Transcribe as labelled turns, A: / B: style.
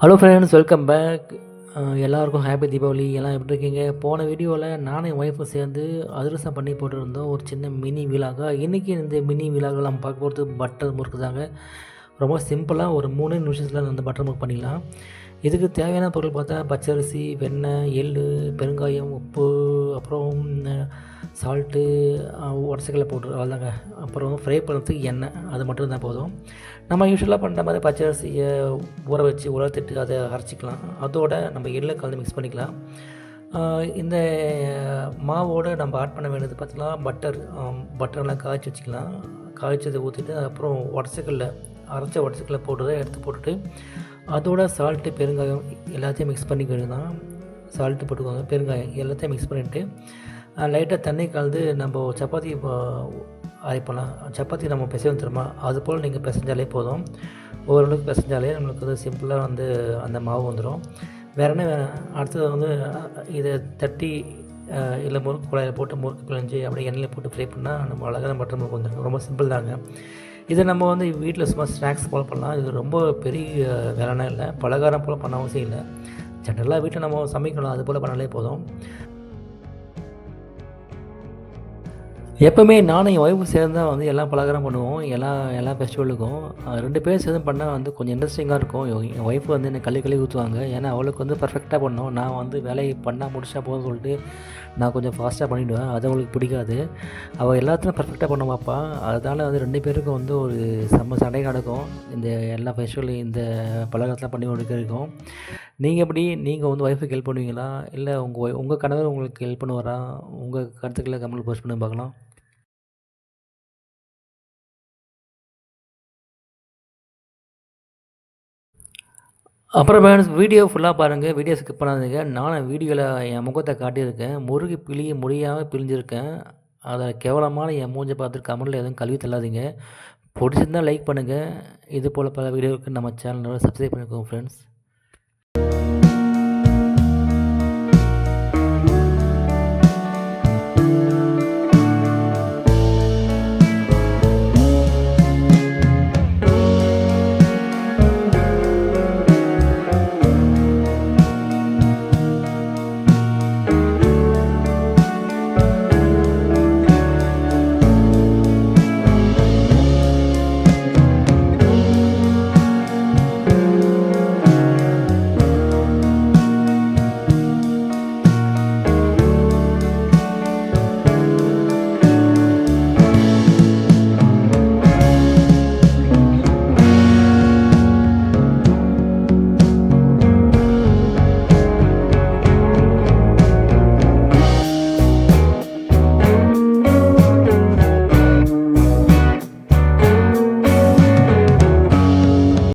A: Hello friends welcome back எல்லாருக்கும் happy Deepavali. எல்லாம் எப்படி இருக்கீங்க? போன வீடியோவில் நானும் என் ஒய்ஃபும் சேர்ந்து அதிரசம் பண்ணி போட்டுருந்தோம். ஒரு சின்ன மினி விழாக்கா. இன்றைக்கி இந்த மினி விழாக்கள் நம்ம பார்க்க போகிறது பட்டர் முறுக்கு தாங்க. ரொம்ப சிம்பிளாக ஒரு மூணு நிமிஷத்தில் வந்து பட்டர் முறுக்கு பண்ணிடலாம். இதுக்கு தேவையான பொருள் பார்த்தா பச்சரிசி வெண்ணெய் எள் பெருங்காயம் உப்பு அப்புறம் சால்ட்டு உடச்சக்கல்ல போட்டு அவ்வளோதாங்க அப்புறம் ஃப்ரை பண்ணுறதுக்கு எண்ணெய் அது மட்டும் தான் போதும். நம்ம யூஸ்வலாக பண்ணுற மாதிரி பச்சரிசியை ஊற வச்சு உலர்த்திட்டு அதை அரைச்சிக்கலாம். அதோட நம்ம எள்ளை கலந்து மிக்ஸ் பண்ணிக்கலாம். இந்த மாவோடு நம்ம ஆட் பண்ண வேண்டியது பார்த்தீங்கன்னா பட்டர் பட்டர்லாம் காய்ச்சி வச்சுக்கலாம். காய்ச்சதை ஊற்றிட்டு அப்புறம் உடச்சக்கல்ல அரைச்ச உடச்சக்கல்ல போட்டு எடுத்து போட்டுட்டு அதோட சால்ட்டு பெருங்காயம் எல்லாத்தையும் மிக்ஸ் பண்ணிக்கிட்டு சால்ட்டு போட்டுக்கோங்க. பெருங்காயம் எல்லாத்தையும் மிக்ஸ் பண்ணிவிட்டு லைட்டாக தண்ணி கலந்து நம்ம சப்பாத்தி அரைப்பலாம். சப்பாத்தி நம்ம பிசைவோம் தெரியுமா? அது போல் நீங்கள் பிசைஞ்சாலே போதும். ஓரளவுக்கு பிசைஞ்சாலே நம்மளுக்கு வந்து சிம்பிளாக வந்து அந்த மாவு வந்துடும் வேற என்ன அடுத்தது வந்து இதை தட்டி இல்லை முறுக்கு குழாயில் போட்டு முறுக்கு பிழைஞ்சி அப்படியே எண்ணெயில் போட்டு ஃப்ரை பண்ணால் நம்ம அழகான பட்டர் முறுக்கு வந்துடும் ரொம்ப சிம்பிள் தாங்க. இதை நம்ம வந்து வீட்டில் சும்மா ஸ்நாக்ஸ் போல் பண்ணலாம். இது ரொம்ப பெரிய வேலைனா இல்லை. பலகாரம் போல் பண்ண அவசியம் இல்லை. ஜென்ரலாக வீட்டில் நம்ம சமைக்கணும் அது போல் பண்ணாலே போதும். எப்போவுமே நானும் என் ஒய்ஃபு சேர்ந்து தான் வந்து எல்லா பலகாரம் பண்ணுவோம். எல்லா எல்லா ஃபெஸ்டிவலுக்கும் ரெண்டு பேரும் சேர்ந்து பண்ணால் வந்து கொஞ்சம் இன்ட்ரெஸ்டிங்காக இருக்கும். என் ஒய்ஃப் ஒய்ஃபு வந்து என்னை கள்ளி கள்ளி ஊற்றுவாங்க ஏன்னா அவளுக்கு வந்து பர்ஃபெக்டாக பண்ணோம். நான் வந்து வேலையை பண்ணால் முடிச்சா போதும் சொல்லிட்டு நான் கொஞ்சம் ஃபாஸ்ட்டாக பண்ணிவிடுவேன் அது அவளுக்கு பிடிக்காது. அவள் எல்லாத்தையும் பர்ஃபெக்டாக பண்ண பார்ப்பா அதனால் வந்து ரெண்டு பேருக்கும் வந்து ஒரு செம்ம சண்டை நடக்கும். இந்த எல்லா ஃபெஸ்டிவலையும் இந்த பலகாரத்தெலாம் பண்ணி கொடுக்கறதுக்கும் நீங்கள் எப்படி? நீங்கள் வந்து ஒய்ஃபுக்கு ஹெல்ப் பண்ணுவீங்களா? இல்லை உங்கள் உங்கள் கணவர் உங்களுக்கு ஹெல்ப் பண்ணுவாரா? உங்கள் கருத்துக்களை கமெண்ட் போஸ்ட் பண்ணி பார்க்கலாம். அப்புறம் பேரண்ட்ஸ் வீடியோ ஃபுல்லாக பாருங்கள் வீடியோ ஸ்கிப் பண்ணாதீங்க. நானும் வீடியோவில் என் முகத்தை காட்டியிருக்கேன். முருகி பிழி முடியாமல் பிழிஞ்சிருக்கேன். அதை கேவலமான என் மூஞ்சை பார்த்துட்டு கமெண்டில் எதுவும் கல்வி தள்ளாதீங்க. பிடிச்சிருந்தா லைக் பண்ணுங்கள் இது போல் பல வீடியோவுக்கு நம்ம சேனலோட சப்ஸ்கிரைப் பண்ணிக்கோங்க ஃப்ரெண்ட்ஸ்